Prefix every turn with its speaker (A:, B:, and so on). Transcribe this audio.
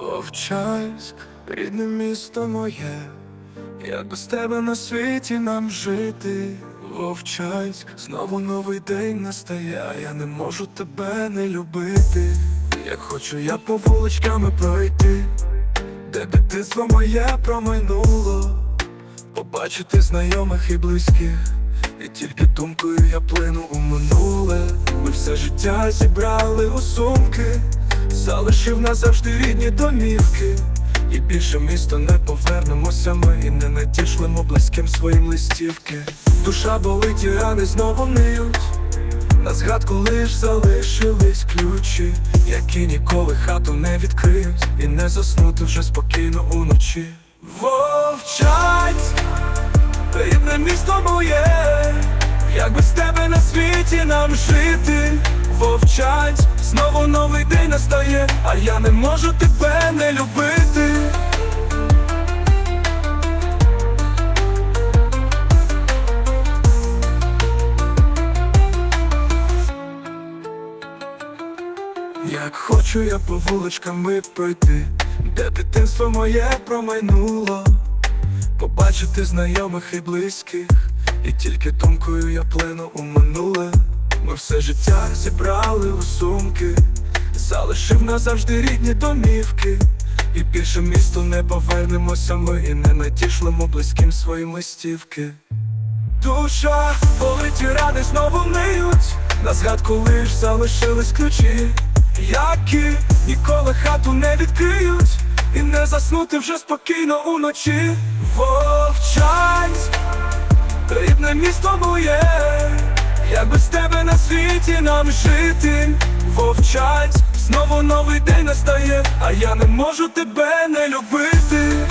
A: Вовчанськ, рідне місто моє, як без тебе на світі нам жити. Вовчанськ, знову новий день настає, а я не можу тебе не любити. Як хочу я по вуличками пройти, де дитинство моє промайнуло, побачити знайомих і близьких, і тільки думкою я плину у минуле. Ми все життя зібрали у сумки, залишив назавжди рідні домівки. І більше місто не повернемося. Ми І не натішлемо близьким своїм листівки. Душа болить і рани знову ниють На згадку лиш залишились ключі Які ніколи хату не відкриють. І не заснути вже спокійно уночі. Вовчать, рідне місто моє Як без тебе на світі нам жити Вовчать, знову новий день настає, а я не можу тебе не любити. Як хочу я по вуличками пройти, де дитинство моє промайнуло, побачити знайомих і близьких, і тільки думкою я плину у минуле. Ми все життя зібрали у сумки, залишив назавжди рідні домівки, і більше місто не повернемося ми і не натішлемо близьким своїм листівки. Душа, болить і рани знову ниють, на згадку лиш залишились ключі, які ніколи хату не відкриють, і не заснути вже спокійно уночі. Вовчать, рідне місто моє, як без тебе на світі нам жити. Вовчать, знову новий день настає, а я не можу тебе не любити.